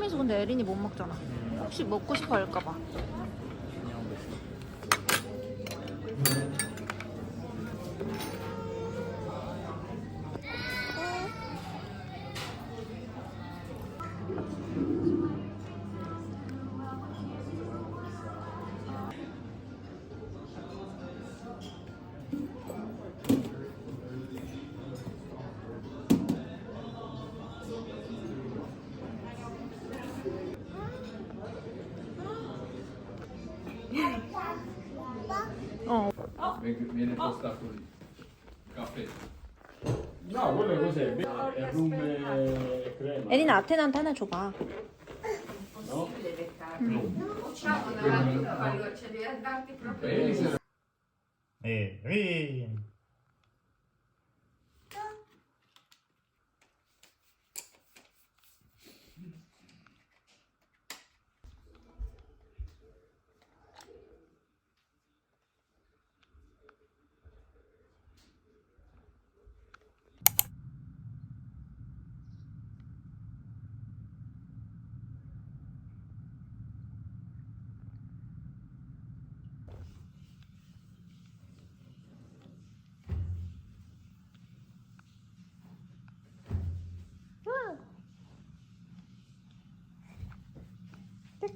티라미수. 티라미수 근데 에린이 못 먹잖아. 음. 혹시 먹고 싶어 할까봐. Lì. Caffè. No, quello cos'è? È rum e crema. 에린아 아테나한테 하나 줘봐. 에린. 짝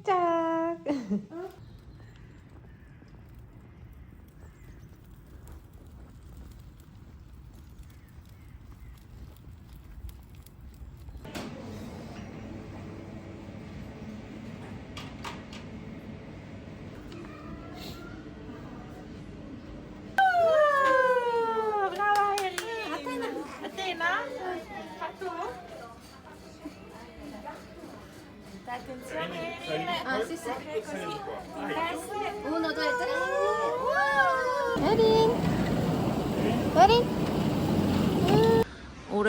짝.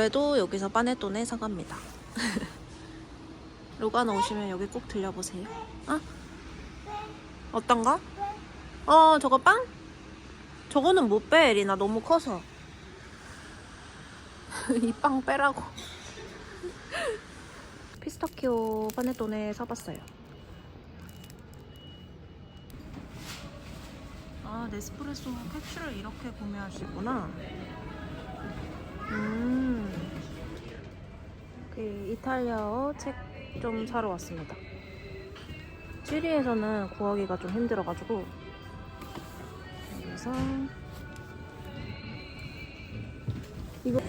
올해도 여기서 빠네토네 사갑니다. 로가나 오시면 여기 꼭 들려보세요. 어? 어떤 거? 어, 저거 빵? 저거는 못 빼, 에리나. 너무 커서. 이 빵 빼라고. 피스타키오 파네토네 사봤어요. 아, 네스프레소 캡슐을 이렇게 구매할 수 있구나. 음. 그 이탈리아어 책 좀 사러 왔습니다. 찌리에서는 구하기가 좀 힘들어가지고. 여기서. 이거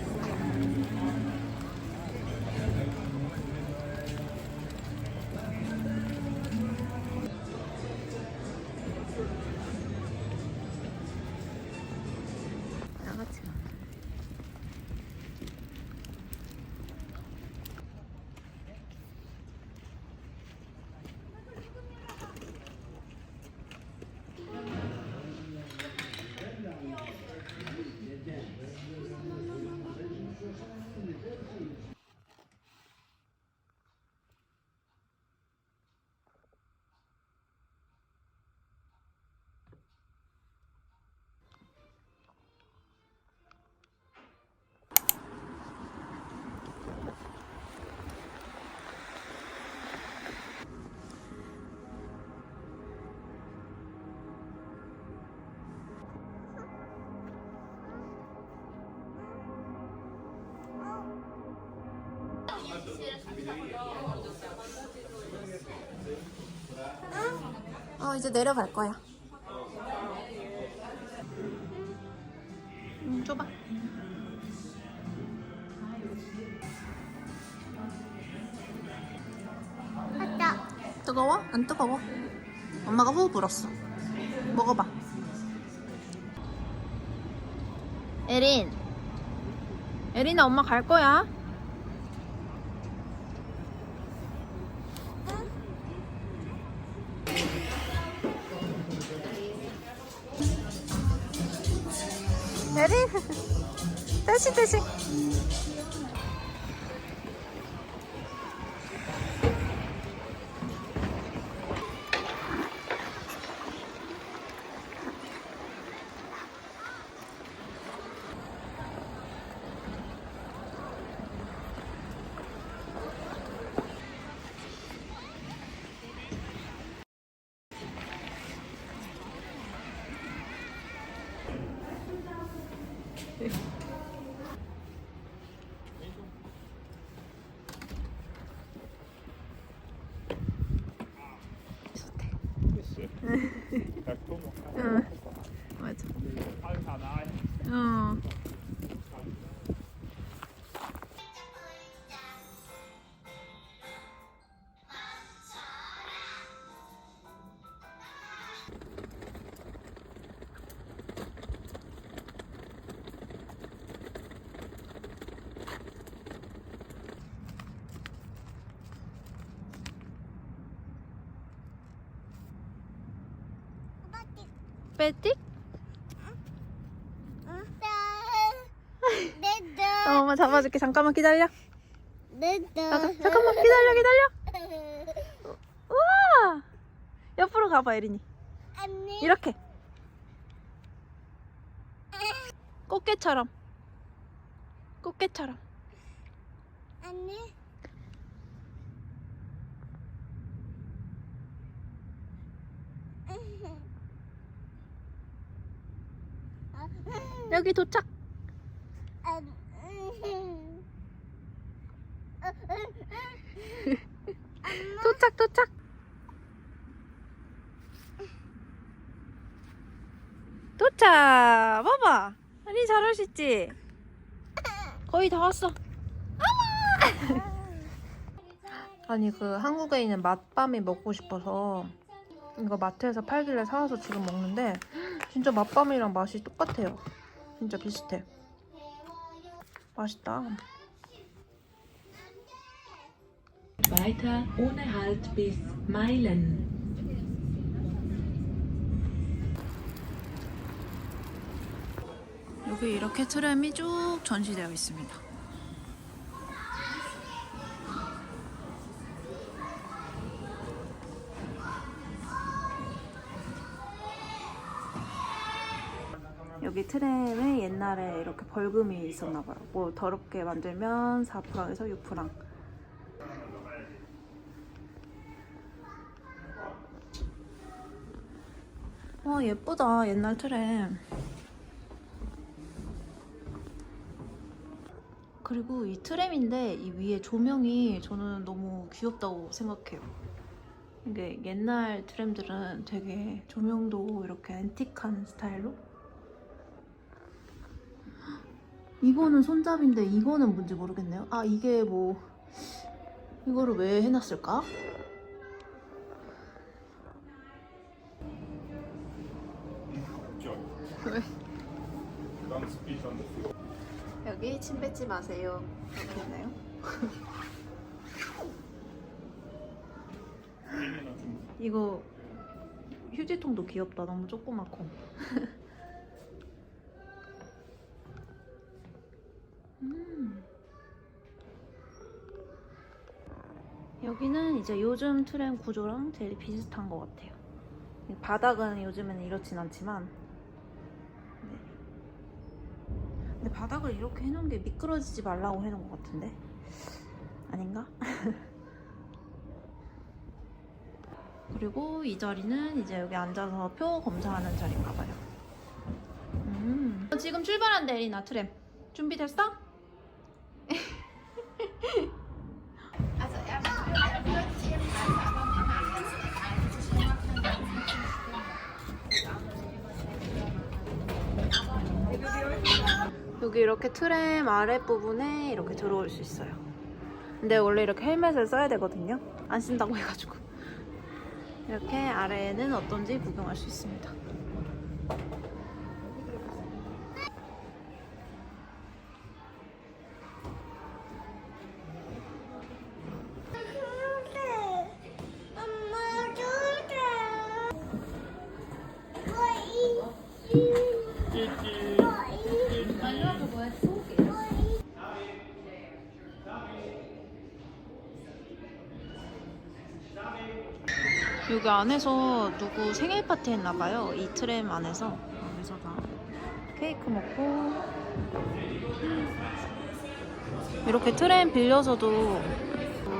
이제 내려갈 거야. 음, 줘봐. 뜨거워? 안 뜨거워? 엄마가 후 불었어. 먹어봐. 에린. 에린아 엄마 갈 거야. 대신 대신. 빼띠? 어, 엄마 잡아줄게. 잠깐만 기다려. 잠깐, 잠깐만 기다려, 기다려. 우와! 옆으로 가봐, 에린이. 이렇게. 꽃게처럼. 꽃게처럼. 여기 도착. 도착, 도착. 도착. 봐봐. 아니 잘할 수 있지. 거의 다 왔어. 아니 그 한국에 있는 맛밤이 먹고 싶어서 이거 마트에서 팔길래 사와서 지금 먹는데 진짜 맛밤이랑 맛이 똑같아요. 진짜 비슷해. 맛있다. Weiter ohne Halt bis Meilen. 여기 이렇게 트램이 쭉 전시되어 있습니다. 여기 트램에 옛날에 이렇게 벌금이 있었나 봐요. 뭐 더럽게 만들면 4프랑에서 6프랑. 와 예쁘다 옛날 트램. 그리고 이 트램인데 이 위에 조명이 저는 너무 귀엽다고 생각해요. 이게 옛날 트램들은 되게 조명도 이렇게 앤틱한 스타일로. 이거는 손잡이인데 이거는 뭔지 모르겠네요. 아 이게 뭐 이거를 왜 해놨을까? 여기 침 뱉지 마세요. 이렇게 있나요? 이거 휴지통도 귀엽다. 너무 조그맣고. 여기는 이제 요즘 트램 구조랑 제일 비슷한 것 같아요. 바닥은 요즘에는 이렇진 않지만. 네. 근데 바닥을 이렇게 해놓은 게 미끄러지지 말라고 해놓은 것 같은데. 아닌가? 그리고 이 자리는 이제 여기 앉아서 표 검사하는 자리인가 봐요. 음. 지금 출발한대, 에리나 트램. 준비됐어? 여기 이렇게 트램 아랫부분에 이렇게 들어올 수 있어요. 근데 원래 이렇게 헬멧을 써야 되거든요. 안 쓴다고 해가지고. 이렇게 아래에는 어떤지 구경할 수 있습니다. 여기 안에서 누구 생일 파티 했나 봐요. 이 트램 안에서. 그래서 다 케이크 먹고 이렇게 트램 빌려서도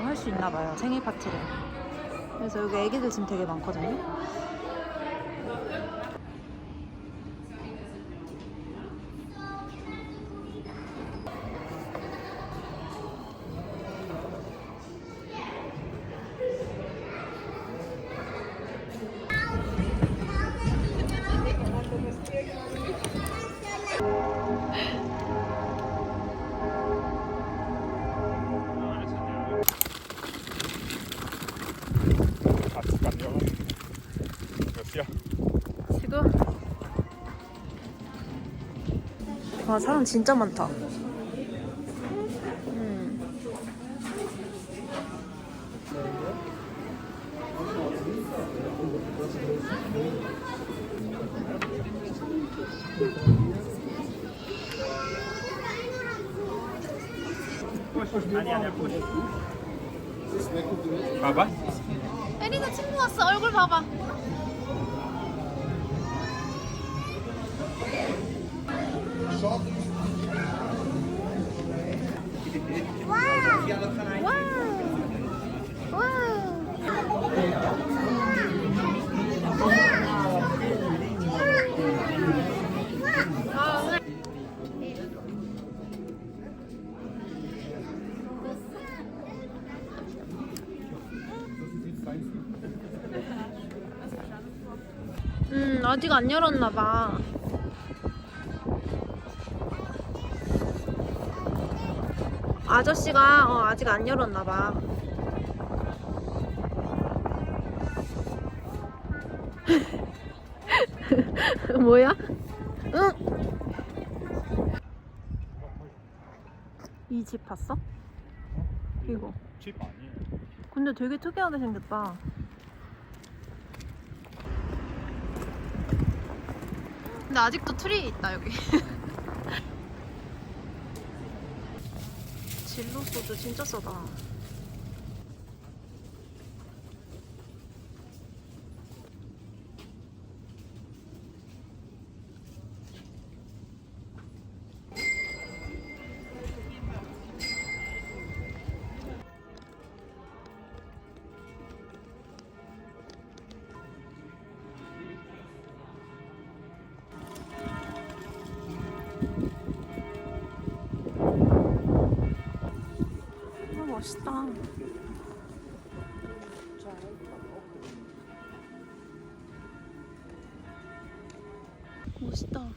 할 수 있나 봐요. 생일 파티를. 그래서 여기 애기들 지금 되게 많거든요. 와 사람 진짜 많다. 음. 봐봐. 에리나 친구 왔어. 얼굴 봐봐. 아직 안 열었나 봐. 아저씨가 어, 아직 안 열었나 봐. 뭐야? 응. 이 집 봤어? 이거. 집 아니에요. 근데 되게 특이하게 생겼다. 근데 아직도 트리 있다 여기. 진로 소주 진짜 싸다. 아 멋있다. 멋있다.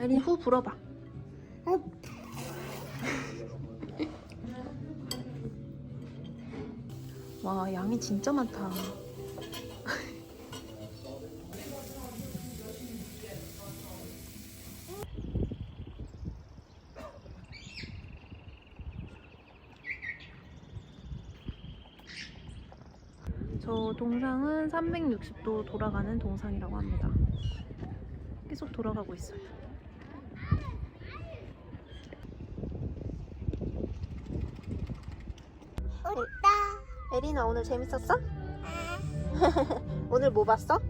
에린 후 불어봐. 와 양이 진짜 많다. 저 동상은 360도 돌아가는 동상이라고 합니다. 계속 돌아가고 있어요. 됐다. 에리나 오늘 재밌었어? 오늘 뭐 봤어?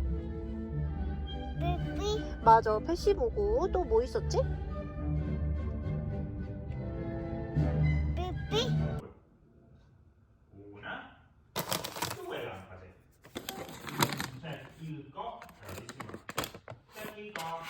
맞아, 패시 보고 또 뭐 있었지? 顶高还是低气管再低高。